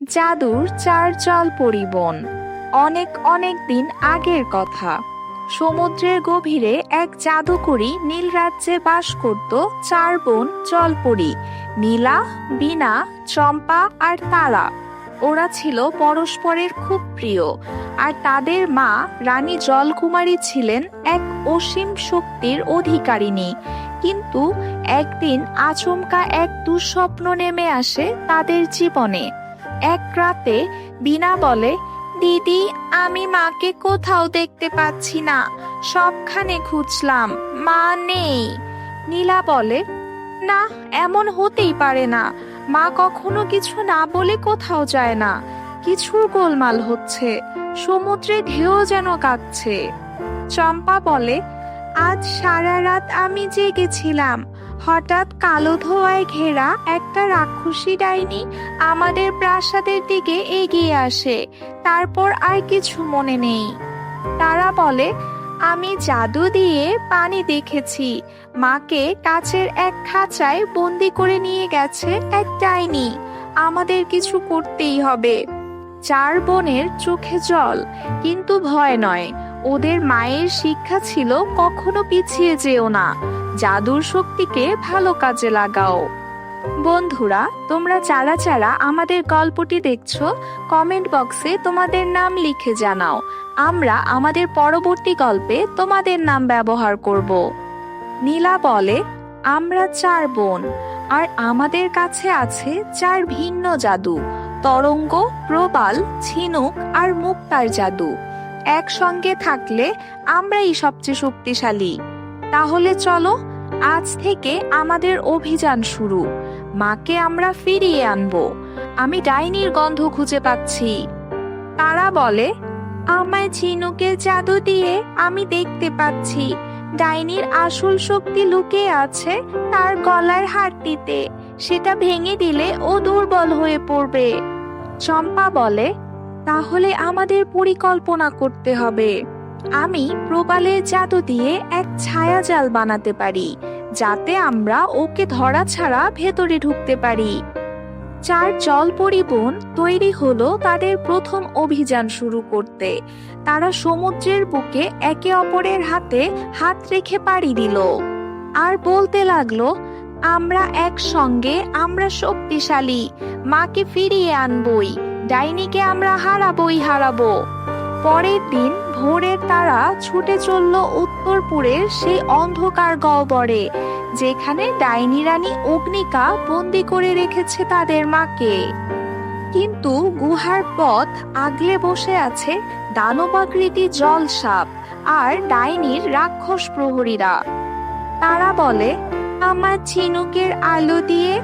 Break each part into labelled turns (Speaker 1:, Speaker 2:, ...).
Speaker 1: জাদুর চার জল পরিবন অনেক অনেক দিন আগের কথা। সমুদ্রের গভীরে এক জাদুকরী নীল রাজ্যে বাস করত চার বোন জলপরি নীলা বিনা চম্পা আর তারা। ওরা ছিল পরস্পরের খুব প্রিয়, আর তাদের মা রানী জলকুমারী ছিলেন এক অসীম শক্তির অধিকারিণী। কিন্তু একদিন আচমকা এক দুঃস্বপ্ন নেমে আসে তাদের জীবনে। এক রাতে বিনা বলে, দিদি, আমি মাকে কোথাও দেখতে পাচ্ছি না। সবখানে খুঁজলাম, মা নেই। নীলা বলে, না, এমন হতেই পারে না। মা কখনো কিছু না বলে কোথাও যায় না। কিছুর গোলমাল হচ্ছে, সমুদ্রে ঢেউ যেন কাঁদছে চম্পা বলে, আজ সারা রাত আমি জেগেছিলাম। হঠাৎ কালো ধোয়ায় ঘেরা একটা রাক্ষসী ডাইনি আমাদের প্রাসাদের দিকে এগিয়ে আসে। তারপর আর কিছু মনে নেই। তারা বলে, আমি জাদু দিয়ে পানি দেখেছি। মাকে কাছের এক খাঁচায় বন্দি করে নিয়ে গেছে এক ডাইনি। আমাদের কিছু করতেই হবে। চার বোনের চোখে জল, কিন্তু ভয় নয়। ওদের মায়ের শিক্ষা ছিল কখনো পিছিয়ে যেও না। জাদুর শক্তিকে ভালো কাজে লাগাও। বন্ধুরা, তোমরা যারা যারা আমাদের গল্পটি দেখছ, কমেন্ট বক্সে তোমাদের নাম লিখে জানাও। আমরা আমাদের পরবর্তী গল্পে তোমাদের নাম ব্যবহার করব। নীলা বলে, আমরা চার বোন, আর আমাদের কাছে আছে চার ভিন্ন জাদু, তরঙ্গ, প্রবাল, ঝিনুক আর মুক্তার জাদু। একসঙ্গে থাকলে আমরাই সবচেয়ে শক্তিশালী। তাহলে চলো, আজ থেকে আমাদের অভিযান শুরু। মাকে আমরা ফিরিয়ে আনব। আমি ডাইনির গন্ধ খুঁজে পাচ্ছি। তারা বলে, আমায় ঝিনুকের জাদু দিয়ে আমি দেখতে পাচ্ছি। ডাইনির আসল শক্তি লুকিয়ে আছে তার গলার হাড়টিতে। সেটা ভেঙে দিলে ও দুর্বল হয়ে পড়বে। চম্পা বলে, তাহলে আমাদের পরিকল্পনা করতে হবে। আমি প্রবালের জাদু দিয়ে এক ছায়াজাল বানাতে পারি, যাতে আমরা ওকে ধরা ছাড়া ভেতরে ঢুকতে পারি। চার জল পরিবহন তৈরি হলো তাদের প্রথম অভিযান শুরু করতে। তারা সমুদ্রের বুকে একে অপরের হাতে হাত রেখে পাড়ি দিল। আর বলতে লাগল, আমরা একসঙ্গে, আমরা শক্তিশালী, মাকে ফিরিয়ে আনবই, ডাইনিকে আমরা হারাবই হারাবো। পরের দিন ভোরের তারা ছুটে চলল উত্তরপুরের সেই অন্ধকার গহ্বরে, যেখানে ডাইনি রানী অগ্নিকা বন্দি করে রেখেছে তাদের মাকে। কিন্তু গুহার পথ আগলে বসে আছে দানবাকৃতি জল সাপ আর ডাইনির রাক্ষস প্রহরীরা। তারা বলে, আমার ঝিনুকের আলো দিয়ে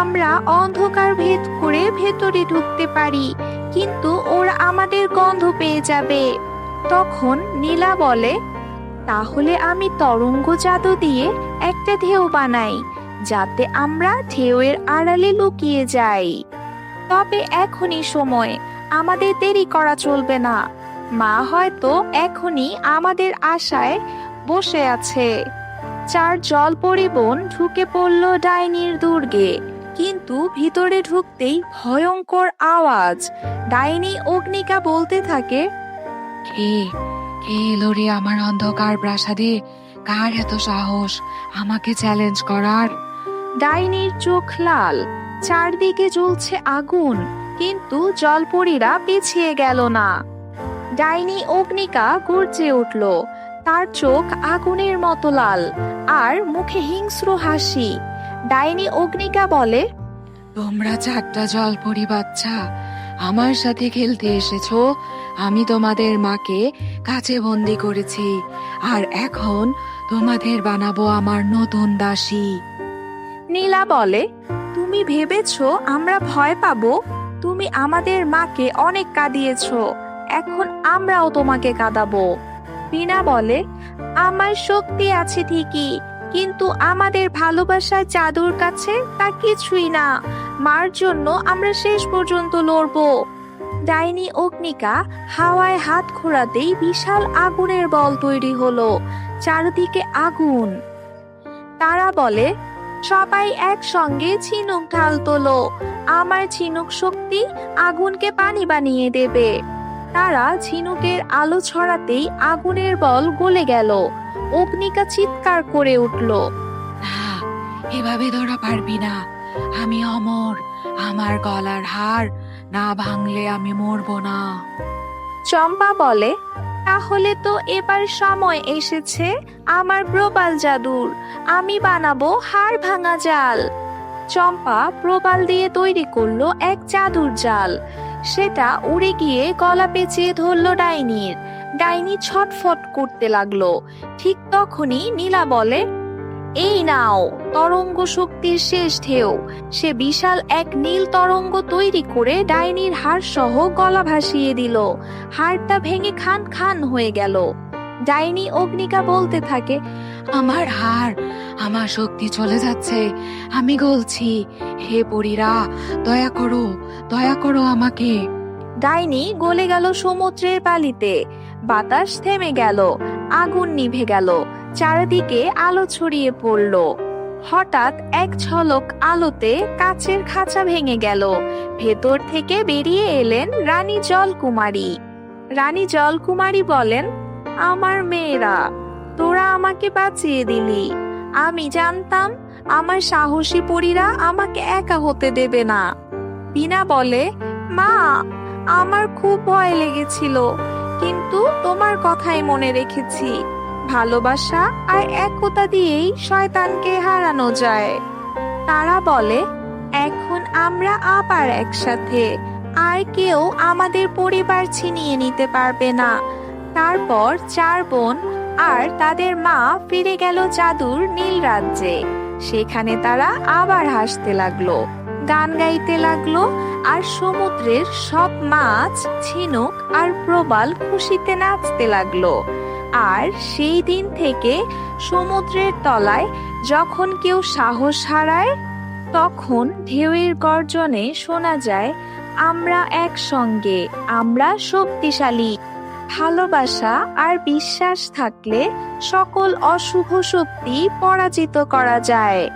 Speaker 1: আমরা অন্ধকার ভেদ করে ভেতরে ঢুকতে পারি। কিন্তু ওরা আমাদের গন্ধ পেয়ে যাবে। তখন নীলা বলে, তাহলে আমি তরঙ্গ জাদু দিয়ে একটা ঢেউ বানাই, যাতে আমরা ঢেউয়ের আড়ালে লুকিয়ে যাই। তবে এখনই সময়, আমাদের দেরি করা চলবে না। মা হয়তো এখনই আমাদের আশায় বসে আছে। চার জল পরিবন ঢুকে পড়ল ডাইনির দুর্গে। কিন্তু ভিতরে ঢুকতেই ভয়ঙ্কর আওয়াজ। ডাইনি অগ্নিকা বলতে থাকে
Speaker 2: কে কে এলো রে আমার অন্ধকার প্রাসাদে? কার এত সাহস? আমাকে চ্যালেঞ্জ করার?
Speaker 1: ডাইনির চোখ লাল চারদিকে জ্বলছে আগুন কিন্তু জলপরীরা পিছিয়ে গেল না। ডাইনি অগ্নিকা গর্জে উঠল তার চোখ আগুনের মতো লাল আর মুখে হিংস্র হাসি। ডাইনি অগ্নিকা বলে
Speaker 2: তোমরা চারটা জলপরি বাচ্চা আমার সাথে খেলতে এসেছ। আমি তোমাদের মাকে কাছে বন্দি করেছি। আর এখন তোমাদের বানাবো আমার নতুন দাসী।
Speaker 1: নীলা বলে তুমি ভেবেছো আমরা ভয় পাবো? তুমি আমাদের মাকে অনেক কাঁদিয়েছো। এখন আমরাও তোমাকে কাঁদাবো। বিনা বলে আমার শক্তি আছে ঠিকই কিন্তু আমাদের ভালোবাসার জাদুর কাছে তা কিছুই না। মার জন্য আমরা শেষ পর্যন্ত লড়বো। ডাইনি অগ্নিকা হাওয়ায় হাত ঘোরাতেই বিশাল আগুনের বল তৈরি হলো, চারদিকে আগুন। তারা বলে, সবাই একসঙ্গে ঝিনুক ঢাল তোলো, আমার ঝিনুক শক্তি আগুনকে পানি বানিয়ে দেবে। তারা ঝিনুকের আলো ছড়াতেই আগুনের বল গলে গেল। অগ্নিকা চিৎকার করে উঠল।
Speaker 2: না এভাবে ধরা পারবি না। আমি অমর আমার গলার হার না ভাঙলে আমি মরবো না।
Speaker 1: চম্পা বলে তাহলে তো এবার সময় এসেছে আমার প্রবাল জাদুর আমি বানাবো হাড় ভাঙা জাল। চম্পা প্রবাল দিয়ে তৈরি করল এক জাদুর জাল। সেটা উড়ে গিয়ে গলা পেঁচিয়ে ধরলো ডাইনির। ডাইনি ছটফট করতে লাগল। ঠিক তখনই নীলা বলে, এই নাও, তরঙ্গ শক্তির শেষ ঢেউ। সে বিশাল এক নীল তরঙ্গ তৈরি করে ডাইনির হাড় সহ গলা ভাসিয়ে দিল। হাড়টা ভেঙে খান খান হয়ে গেল। ডাইনি অগ্নিকা বলতে থাকে,
Speaker 2: আমার হার আমার শক্তি চলে যাচ্ছে। আমি গলছি। হে পরীরা, দয়া করো দয়া করো আমাকে।
Speaker 1: ডাইনি গলে গেল সমুদ্রের বালিতে বাতাস থেমে গেল, আগুন নিভে গেল, চারিদিকে আলো ছড়িয়ে পড়ল। হঠাৎ এক ঝলক আলোতে কাচের খাঁচা ভেঙে গেল। ভেতর থেকে বেরিয়ে এলেন রানী জলকুমারী। রানী জলকুমারী বলেন, আমার মেয়েরা, তোরা আমাকে বাঁচিয়ে দিলি। আমি জানতাম আমার সাহসী পরীরা আমাকে একা হতে দেবে না। বিনা বলে, মা, আমার খুব ভয় লেগেছিল। কিন্তু তোমার কথাই মনে রেখেছি। ভালোবাসা আর একতা দিয়েই শয়তানকে হারানো যায়। তারা বলে, এখন আমরা আবার একসাথে। আর কেউ আমাদের পরিবার ছিনিয়ে নিতে পারবে না। তারপর চার বোন আর তাদের মা ফিরে গেল জাদুর নীল রাজ্যে। সেখানে তারা আবার হাসতে লাগল, গান গাইতে লাগল আর সমুদ্রের সব মাছ, ঝিনুক আর প্রবাল খুশিতে নাচতে লাগল। আর সেই দিন থেকে সমুদ্রের তলায় যখন কেউ সাহস হারায়, তখন ঢেউয়ের গর্জনে শোনা যায়, আমরা একসঙ্গে, আমরা শক্তিশালী। ভালোবাসা আর বিশ্বাস থাকলে সকল অশুভ শক্তি পরাজিত করা যায়।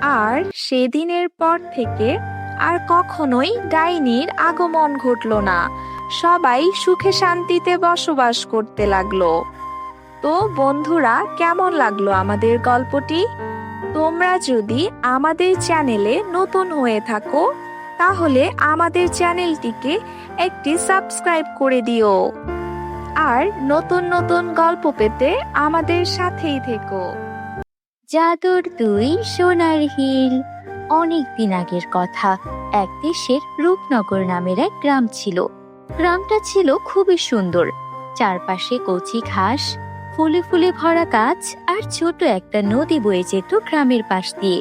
Speaker 1: আর সেদিনের পর থেকে আর কখনোই ডাইনির আগমন ঘটল না। সবাই সুখে শান্তিতে বসবাস করতে লাগল। তো বন্ধুরা, কেমন লাগল আমাদের গল্পটি? তোমরা যদি আমাদের চ্যানেলে নতুন হয়ে থাকো, তাহলে আমাদের চ্যানেলটিকে একটি সাবস্ক্রাইব করে দিও। আর নতুন নতুন গল্প পেতে আমাদের সাথেই থেকো।
Speaker 3: জাদুর দুই সোনার হিল। অনেক দিন আগের কথা। এক দেশের রূপনগর নামের এক গ্রাম ছিল। গ্রামটা ছিল খুবই সুন্দর। চারপাশে কচি ঘাস, ফুলে ফুলে ভরা গাছ আর ছোট একটা নদী বয়ে যেত গ্রামের পাশ দিয়ে।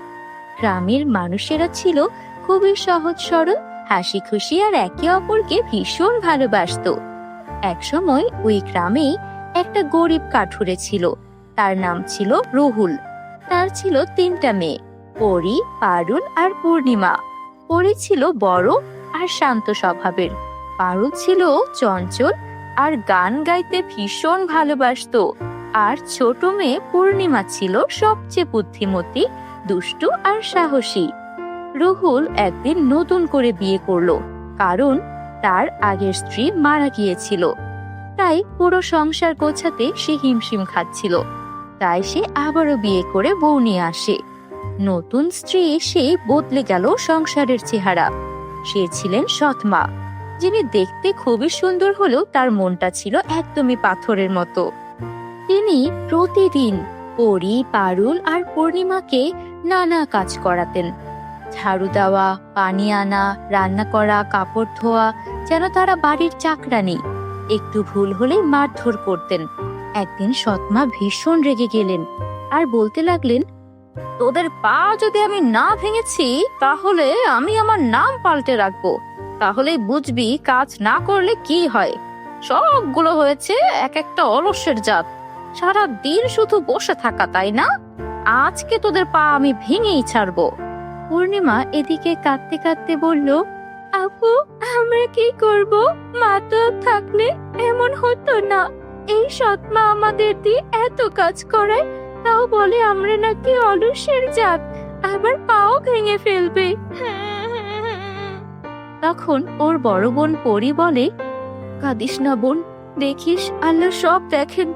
Speaker 3: গ্রামের মানুষেরা ছিল খুবই সহজ সরল হাসি খুশি আর একে অপরকে ভীষণ ভালোবাসতো। একসময় ওই গ্রামে একটা গরিব কাঠুরে ছিল। তার নাম ছিল রুহুল। তার ছিল তিনটা মেয়ে। পরি, পারুল আর পূর্ণিমা। পরি ছিল বড় আর শান্ত স্বভাবের। পারুল ছিল চঞ্চল আর গান গাইতে ভীষণ ভালোবাসতো। আর ছোট মেয়ে পূর্ণিমা ছিল সবচেয়ে বুদ্ধিমতী, দুষ্টু আর সাহসী। রুহুল একদিন নতুন করে বিয়ে করল, কারণ তার আগের স্ত্রী মারা গিয়েছিল। তাই পুরো সংসার গোছাতে সে হিমশিম খাচ্ছিল। তাই সে আবারও বিয়ে করে বউ নিয়ে আসে। নতুন স্ত্রী এসে বদলে গেল সংসারের চেহারা। সে ছিলেন সৎমা, যিনি দেখতে খুবই সুন্দর হলেও তার মনটা ছিল একদমই পাথরের মতো। তিনি প্রতিদিন পরি, পারুল আর পূর্ণিমাকে নানা কাজ করাতেন। ঝাড়ু দেওয়া, পানি আনা, রান্না করা, কাপড় ধোয়া, যেন তারা বাড়ির চাকরানি একটু ভুল হলে মারধর করতেন। একদিন সৎমা ভীষণ রেগে গেলেন আর বলতে লাগলেন তোদের পা যদি আমি না ভেঙেছি, তাহলে আমি আমার নাম পাল্টে রাখব। তাহলেই বুঝবি কাজ না করলে কি হয়। সবগুলো হয়েছে এক একটা অলসের জাত। সারা দিন শুধু বসে থাকা, তাই না? আজকে তোদের পা আমি ভেঙেই ছাড়বো। পূর্ণিমা এদিকে কাঁদতে কাঁদতে বলল, আপু, আমরা কি করব? মা তো থাকলে এমন হতো না। এই সৎমা আমাদের দিয়ে এত কাজ করায় তাও বলে আমরা নাকি অলসের জাত, আবার পাও ভেঙে ফেলবে। তখন ওর বড় বোন পরি বলে, কাঁদিস না বোন, দেখিস, আল্লাহ সব দেখেন।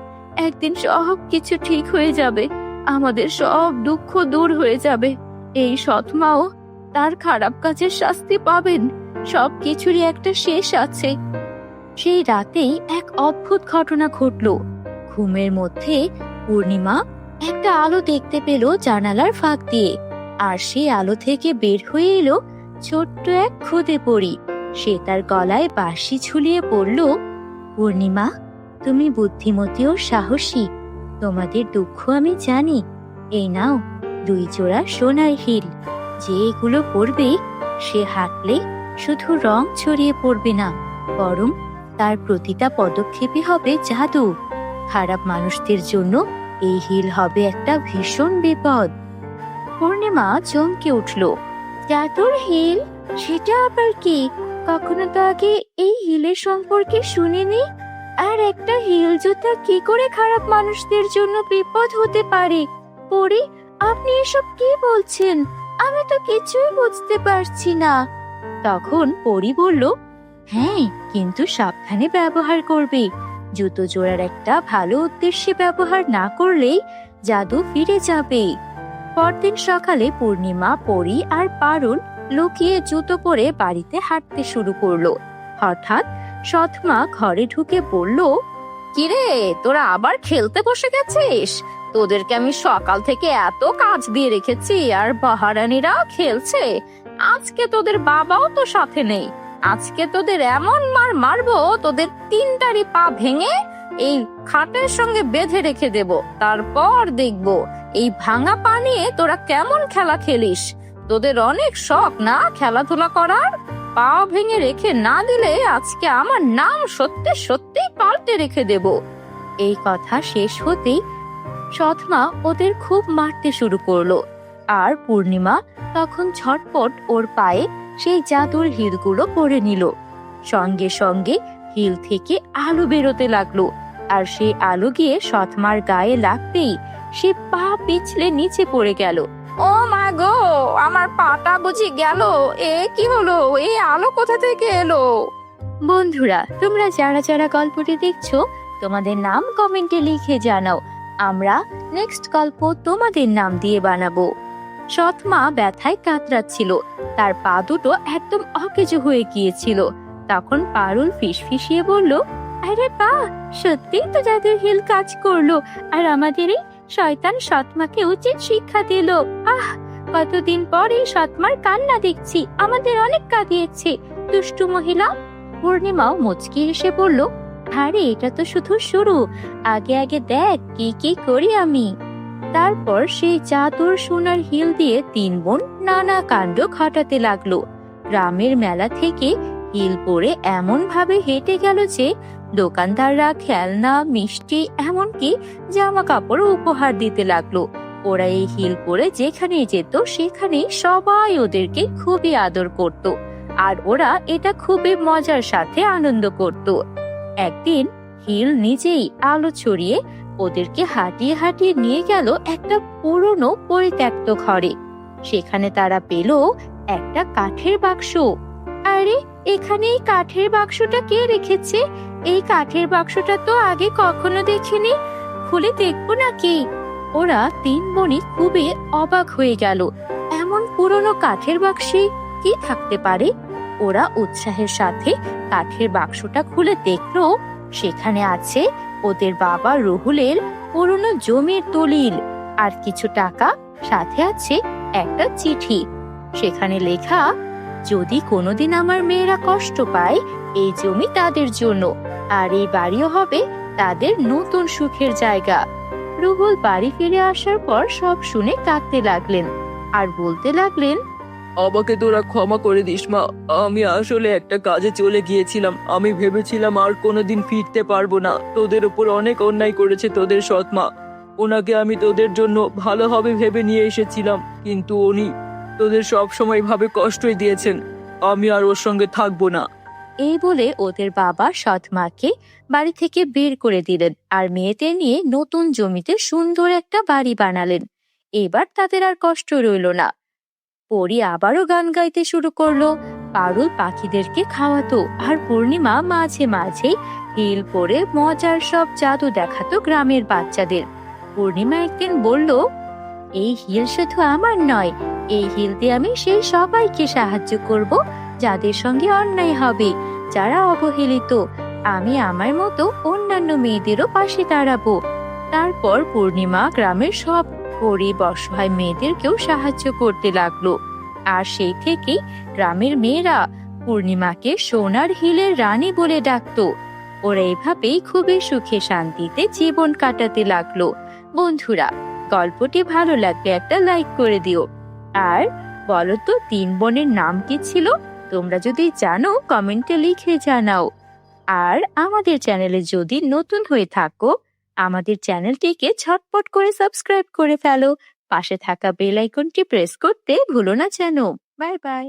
Speaker 3: একদিন সব কিছু ঠিক হয়ে যাবে, আমাদের সব দুঃখ দূর হয়ে যাবে। এই সৎমাও তার খারাপ কাজের শাস্তি পাবেন, সব কিছুরই একটা শেষ আছে। সেই রাতেই এক অদ্ভুত ঘটনা ঘটল। ঘুমের মধ্যে পূর্ণিমা একটা আলো দেখতে পেল জানালার ফাঁক দিয়ে। আর সেই আলো থেকে বের হয়ে এলো ছোট্ট এক খুদে পড়ি সে তার গলায় বাঁশি ঝুলিয়ে পড়ল পূর্ণিমা, তুমি বুদ্ধিমতী ও সাহসী। তোমাদের দুঃখ আমি জানি। এই নাও দুই জোড়া সোনার হিল। যে এগুলো পরবে, সে হাঁটলে শুধু রং ছড়িয়ে পড়বে না, বরং তার প্রতিটা পদক্ষেপে হবে জাদু। খারাপ মানুষদের জন্য এই হিল হবে একটা ভীষণ বিপদ। পূর্ণিমা চমকে উঠল। জাদুর হিল? সেটা আবার কি? কখনো তো আগে এই হিলের সম্পর্কে শুনিনি? আর একটা হিল জুতা কি করে খারাপ মানুষদের জন্য বিপদ হতে পারে? পরি আপনি এসব কি বলছেন? আমি তো কিছুই বুঝতে পারছি না। তখন পরি বলল হ্যাঁ কিন্তু সাবধানে ব্যবহার করবে। জুতো জোড়ার একটা ভালো উদ্দেশ্যে ব্যবহার না করলেই জাদু ফিরে যাবে। পরদিন সকালে পূর্ণিমা, পরি আর পারুল লুকিয়ে জুতো পরে বাড়িতে হাঁটতে শুরু করল। হঠাৎ সৎমা ঘরে ঢুকে বলল,
Speaker 1: কিরে, তোরা আবার খেলতে বসে গেছিস? তোদেরকে আমি সকাল থেকে এত কাজ দিয়ে রেখেছি, আর বাহারানিরাও খেলছে। আজকে তোদের বাবাও তো সাথে নেই। আজকে তোদের এমন মার মারবো, তোদের তিনটারই পা ভেঙে এই খাটের সঙ্গে বেঁধে রেখে দেব। তারপর দেখব এই ভাঙা পা নিয়ে তোরা কেমন খেলা খেলিস। তোদের অনেক শখ না খেলাধুলা করার? পা ভেঙে রেখে না দিলে আজকে আমার নাম সত্যি সত্যি পাল্টে রেখে দেব।
Speaker 3: এই কথা শেষ হতেই সৎমা ওদের খুব মারতে শুরু করল। আর পূর্ণিমা তখন ঝটপট ওর পায়ে সেই জাদুর হিলগুলো পরে নিল। সঙ্গে সঙ্গে হিল থেকে আলো বেরোতে লাগল, আর সেই আলো গিয়ে সৎমার গায়ে লাগতেই সে পা পিছলে নিচে পড়ে গেল।
Speaker 1: ও মা গো, আমার পাটা বুঝি গেল। এ কি হলো? এই আলো কোথা থেকে এলো?
Speaker 3: বন্ধুরা, তোমরা যারা যারা গল্পটি দেখছ, তোমাদের নাম কমেন্টে লিখে জানাও। আমরা নেক্সট গল্প তোমাদের নাম দিয়ে বানাবো। সৎমা ব্যথায় কাতরাচ্ছিল। তার পা দুটো একদম অকেজো হয়ে গিয়েছিল। তখন পারুল ফিসফিসিয়ে বলল, আরে পা সত্যিই তো জাদুর হিল কাজ করল, আর আমাদের এই শয়তান সৎমাকে উচিত শিক্ষা দিল। আহ, কতদিন পরে সৎমার কান্না দেখছি, আমাদের অনেক কাঁদিয়েছে। দুষ্টু মহিলা? পূর্ণিমাও মুচকি এসে বলল, আরে, এটা তো শুধু শুরু। আগে আগে দেখ, কি কি করি আমি? তারপর সেই জাদুর সোনার হিল দিয়ে তিন বোন নানা কাণ্ড ঘটাতে লাগল। গ্রামের মেলা থেকে হিল পরে এমন ভাবে হেঁটে গেল যে দোকানদাররা খেলনা, মিষ্টি, এমনকি জামা কাপড় উপহার দিতে লাগল। ওরা এই হিল পরে যেখানে যেত সেখানে সবাই ওদেরকে খুবই আদর করত। আর ওরা এটা খুবই মজার সাথে আনন্দ করত। একদিন হিল নিজেই আলো ছড়িয়ে ওদেরকে হাঁটিয়ে হাঁটিয়ে নিয়ে গেল একটা পুরনো পরিত্যক্ত ঘরে। সেখানে তারা পেল একটা কাঠের বাক্স। আরে, এখানে এই কাঠের বাক্সটা কে রেখেছে? এই কাঠের বাক্সটা তো আগে কখনো দেখিনি। খুলে দেখব নাকি? ওরা তিন বোনই খুবই অবাক হয়ে গেল। এমন পুরনো কাঠের বাক্সে কি থাকতে পারে? ওরা উৎসাহের সাথে কাঠের বাক্সটা খুলে দেখল, সেখানে আছে ওদের বাবা রুহুলের পুরনো জমির দলিল আর কিছু টাকা সাথে আছে একটা চিঠি। সেখানে লেখা, যদি কোনোদিন আমার মেয়েরা কষ্ট পায়, এই জমি তাদের জন্য, আর এই বাড়িও হবে তাদের নতুন সুখের জায়গা। রুহুল বাড়ি ফিরে আসার পর সব শুনে কাঁদতে লাগলেন। আর বলতে লাগলেন
Speaker 4: আমাকে তোরা ক্ষমা করে দিস, মা। আমি আসলে একটা কাজে চলে গিয়েছিলাম। আমি ভেবেছিলাম আর কোনোদিন ফিরতে পারব না। তোদের উপর অনেক অন্যায় করেছে তোদের সৎ মা। ওনাকে আমি তোদের জন্য ভালো হবে ভেবে নিয়ে এসেছিলাম, কিন্তু উনি তোদের সব সময় ভাবে কষ্টই দিয়েছেন। আমি আর ওর সঙ্গে থাকব না।
Speaker 3: এই বলে ওদের বাবা সৎ মাকে বাড়ি থেকে বের করে দিলেন আর মেয়েদের নিয়ে নতুন জমিতে সুন্দর একটা বাড়ি বানালেন। এবার তাদের আর কষ্ট রইল না। পরি আবারও গান গাইতে শুরু করল। পারুল পাখিদেরকে খাওয়াতো আর পূর্ণিমা মাঝে মাঝে হিল পরে মজার সব জাদু দেখাতো গ্রামের বাচ্চাদের। পূর্ণিমা একদিন বলল, এই হিল শুধু আমার নয়, এই হিল দিয়ে আমি সেই সবাইকে সাহায্য করব, যাদের সঙ্গে অন্যায় হবে, যারা অবহেলিত। আমি আমার মতো অন্যান্য মেয়েদেরও পাশে দাঁড়াবো। তারপর পূর্ণিমা গ্রামের সব গরিব অসহায় মেয়েদেরকেও সাহায্য করতে লাগল। আর সেই থেকেই গ্রামের মেয়েরা পূর্ণিমাকে সোনার হিলের রানী বলে ডাকতো। ওরা এভাবেই খুবই সুখে শান্তিতে জীবন কাটাতে লাগল। বন্ধুরা, গল্পটি ভালো লাগলে একটা লাইক করে দিও। আর বলো তো তিন বোনের নাম কি ছিল? তোমরা যদি জানো, কমেন্টে লিখে জানাও। আর আমাদের চ্যানেলে যদি নতুন হয়ে থাকো আমাদের চ্যানেলটিকে ছটপট করে সাবস্ক্রাইব করে ফেলো। পাশে থাকা বেল আইকনটি প্রেস করতে ভুলো না যেন। Bye bye.